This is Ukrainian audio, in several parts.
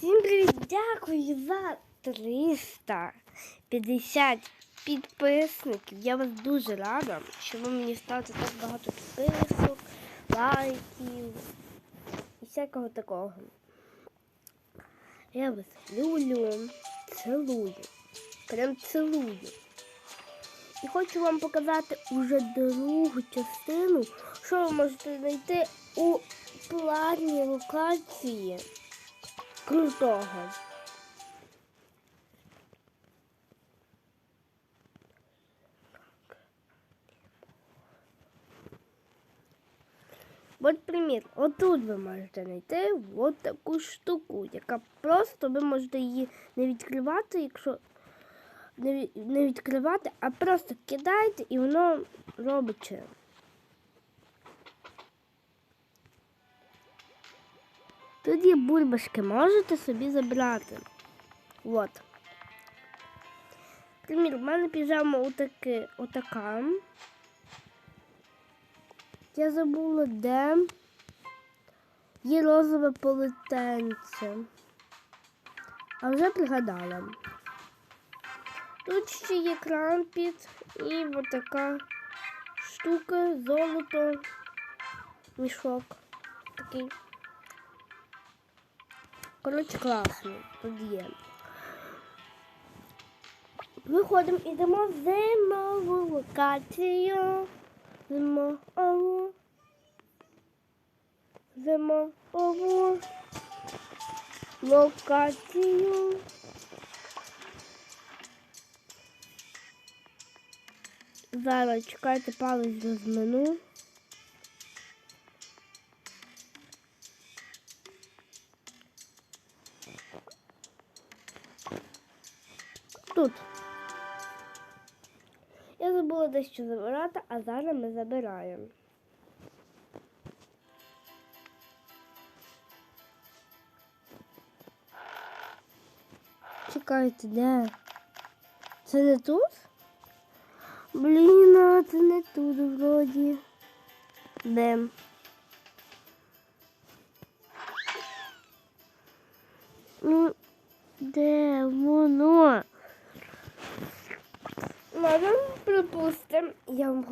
Всім привіт! Дякую за 350 підписників. Я вас дуже рада, що ви мені ставите так багато підписок, лайків і всякого такого. Я вас люблю, цілую. Прям цілую. І хочу вам показати уже другу частину, що ви можете знайти у платній локації крутого. От примір, отут ви можете знайти от таку штуку, яка просто ви можете її не відкривати, якщо не відкривати, а просто кидаєте і воно робить. Є бульбашки, можете собі забрати. От. Примір, в мене піжама отаки, отака. Я забула, де є розове полотенце. А вже пригадала. Тут ще є крампіт і отака штука, золото, мішок. Такий. Коротше, класно. Тут є. Виходимо, ідемо в зимову локацію. Зимову. Зимову локацію. Зараз чекайте, палець розмину. Я що забирати, а зараз ми забираємо. Чекайте, де? Це не тут? Блін, а це не тут вроді. Де?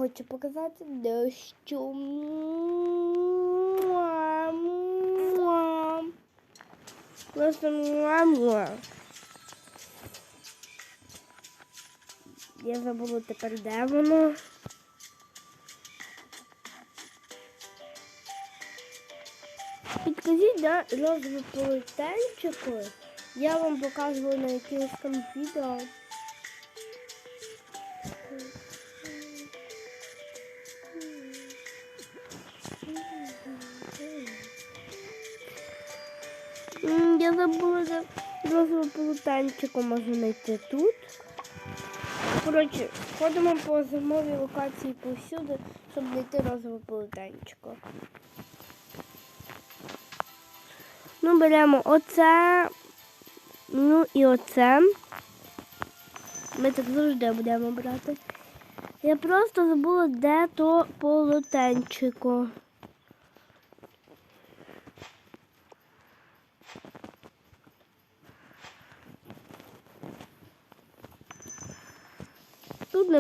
Хочу показати дещо. Просто муа-муа. Я забула тепер, де воно. Підкажіть, да, розову полотенчику. Я вам показувала на якомусь там відео. Я забула за розову полотенчику можна знайти тут. Коротше, ходимо по зимовій локації повсюди, щоб знайти розове полотенчико. Ну, беремо оце, ну і оце. Ми так завжди будемо брати. Я просто забула, де то полотенчико.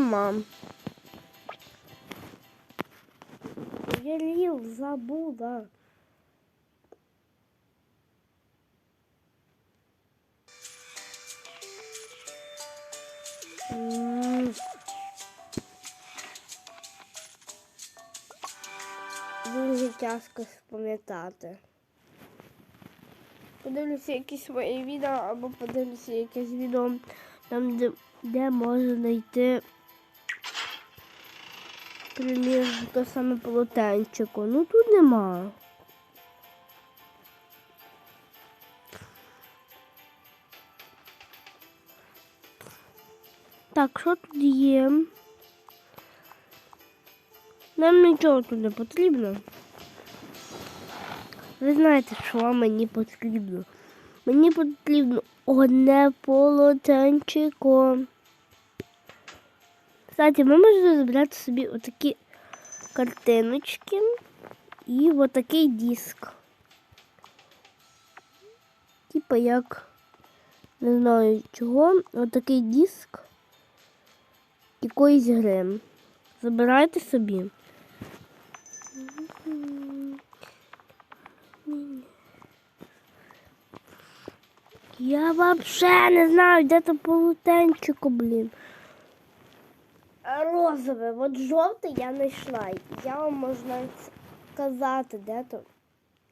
Нема. Я лів забула. Дуже тяжко спам'ятати. Подивлюся якісь мої відео або подивлюся якесь відео там, де, де можна знайти примір то саме полотенчико. Ну тут нема. Так, що тут є? Нам нічого тут не потрібно. Ви знаєте, що мені потрібно? Мені потрібно одне полотенчико. Кстати, ми можемо забрати собі отакі картиночки і отакий диск. Типа як не знаю чого, отакий диск якоїсь гри. Забирайте собі. Я вообще не знаю, де то полотенчико, блін. Розове, от жовте я знайшла. Я вам можу навіть сказати, де то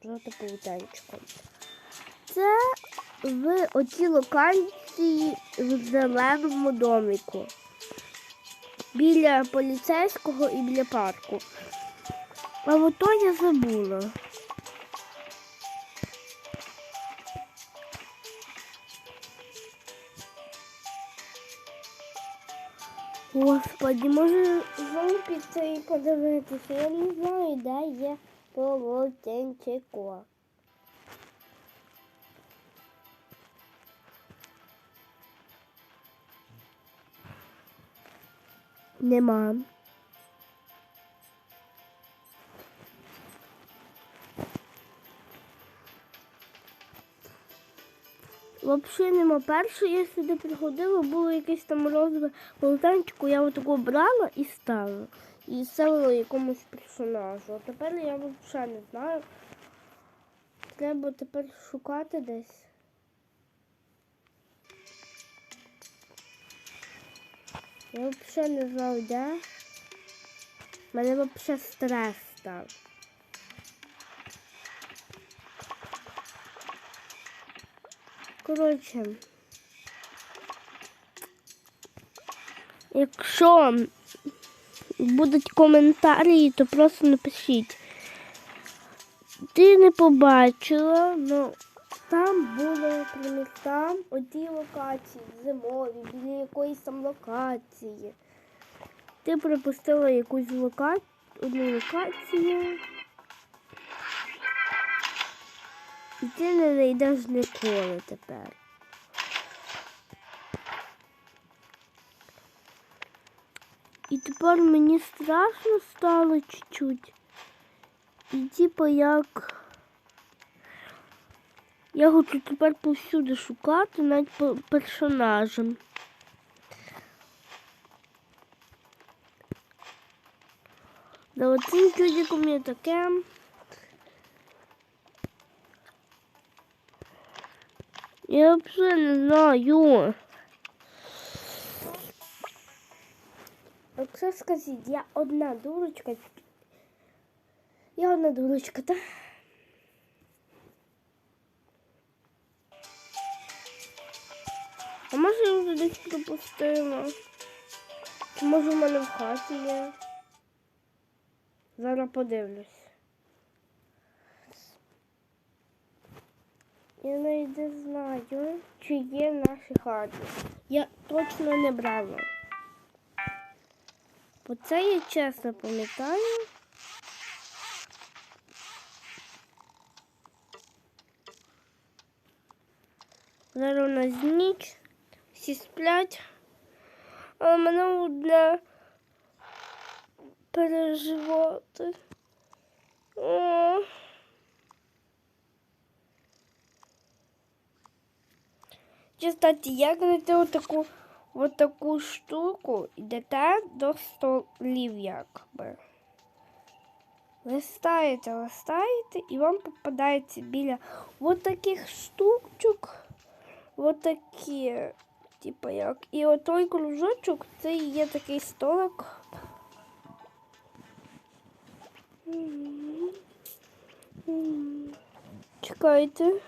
жовте полотенчико. Це в оцій локації в зеленому домику. Біля поліцейського і біля парку. А ото я забула. Господи, може знову піти і подивитися. Я не знаю, де є полотенчико. Нема. Взагалі нема. Перше я сюди приходила, було якесь там розове полотенчико, я отако брала і ставила. І ставила якомусь персонажу. А тепер я взагалі не знаю. Треба тепер шукати десь. Я взагалі не знаю, де. У мене взагалі стрес став. Коротше, якщо будуть коментарі, то просто напишіть. Ти не побачила, ну там були примір, там оті локації зимові, біля якоїсь там локації. Ти пропустила якусь лока... одну локацію. І ти не знайдеш ніколи тепер. І тепер мені страшно стало чуть-чуть. І типу як я хочу тепер повсюди шукати навіть по персонажам. Да оцим чудиком є таке. Я взагалі не знаю. Якщо скажіть, я одна дурочка. Я одна дурочка, так? А може я вже десь пропустила? Чи може в мене в хаті є? Зараз подивлюсь. Я навіть не знаю, чи є в нашій хаті. Я точно не брала. Бо це я чесно пам'ятаю. Зараз у нас ніч, всі сплять, але мене одне переживати. О. Кстати, як знайти отаку, отаку штуку, йдете до столів якби. Листаєте, листаєте, і вам попадається біля от таких штучок, от такі, типу як. І отой кружочок, це і є такий столик. Чекайте.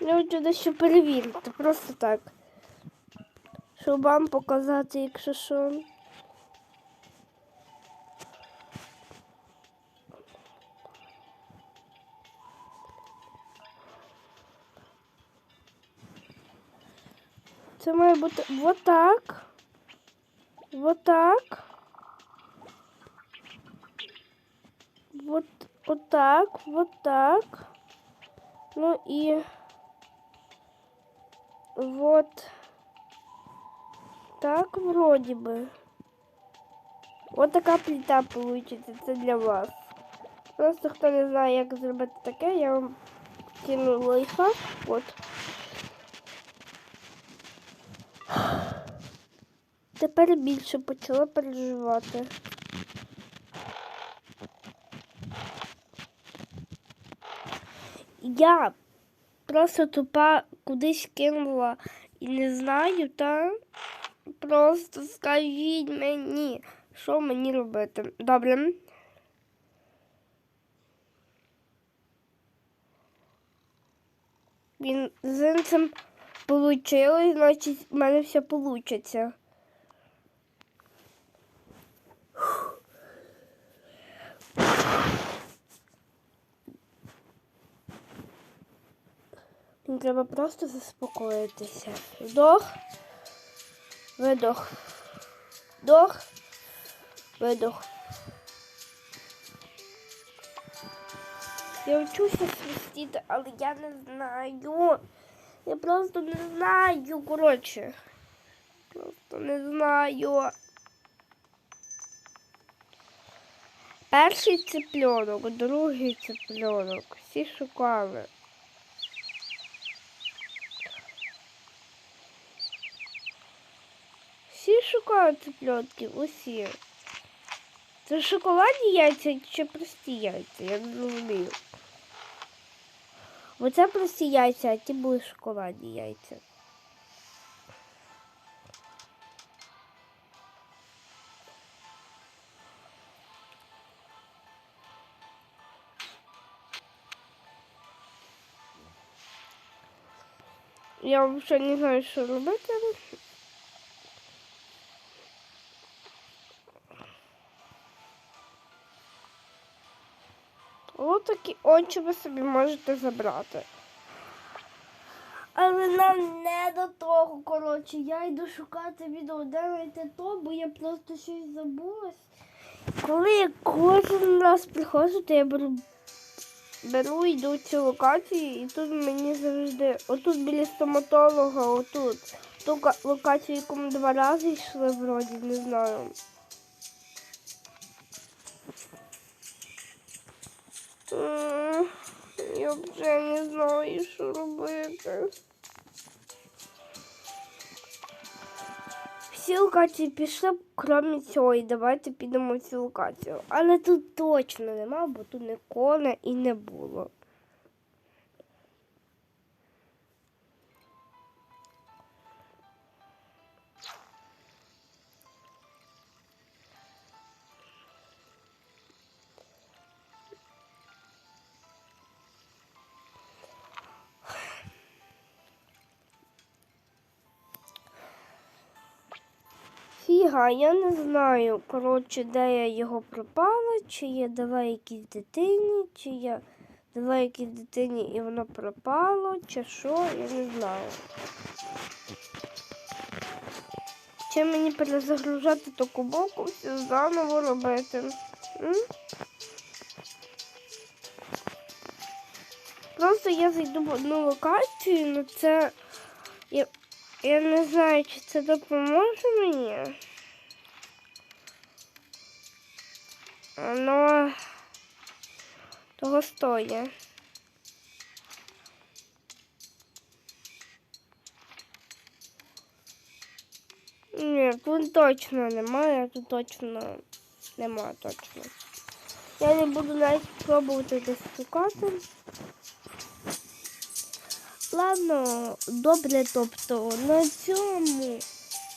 Я хочу дещо перевірити, просто так. Щоб вам показати, якщо що. Це має бути вот так. Вот так. Вот, вот так, вот так. Ну и вот Так, вроді би. От така плита получиться, це для вас. Просто хто не знає, як зробити таке, я вам кину лайфхак. От. Тепер більше почала переживати. Я просто тупа кудись кинула і не знаю, та просто скажіть мені, що мені робити. Добре. Він з цим получилось, значить, в мене все получиться. Треба просто заспокоїтися. Вдох, видох, вдох, видох. Я вчуся свистіти, але я не знаю. Я просто не знаю, коротше. Просто не знаю. Перший цыпленок, другий цыпленок. Всі шукали. Всі шукають цыпленків, усі. Це шоколадні яйця чи прості яйця, я не розумію. Оце прості яйця, а ті були шоколадні яйця. Я взагалі не знаю, що робити. Ось такі ви собі можете забрати. Але нам не до того, коротше. Я йду шукати відео, де знайти то, бо я просто щось забулась. Коли я кожен раз приходжу, то я беру, беру йду цю локацію, і тут мені завжди, отут біля стоматолога, отут. Ту локацію, яку ми два рази йшли, вроді, не знаю. Я вже не знаю, що робити. Всі локації пішли, крім і Давайте підемо в цю локацію. Але тут точно нема, бо тут ніколи і не було. Фіга, я не знаю, коротше, де я його пропала, чи я дала якійсь дитині, чи я дала якійсь дитині і воно пропало, чи що, я не знаю. Чи мені перезагружати таку боку, все заново робити? М? Просто я зайду в одну локацію, але це. Я, я не знаю, чи це допоможе мені. Воно того стоїть. Ні, тут точно немає, тут точно немає точно. Я не буду навіть пробувати десь шукати. Ладно, добре, тобто на цьому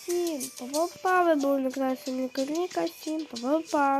всім па-па-па, ви були на кращому лікарніка, всім па-па-па.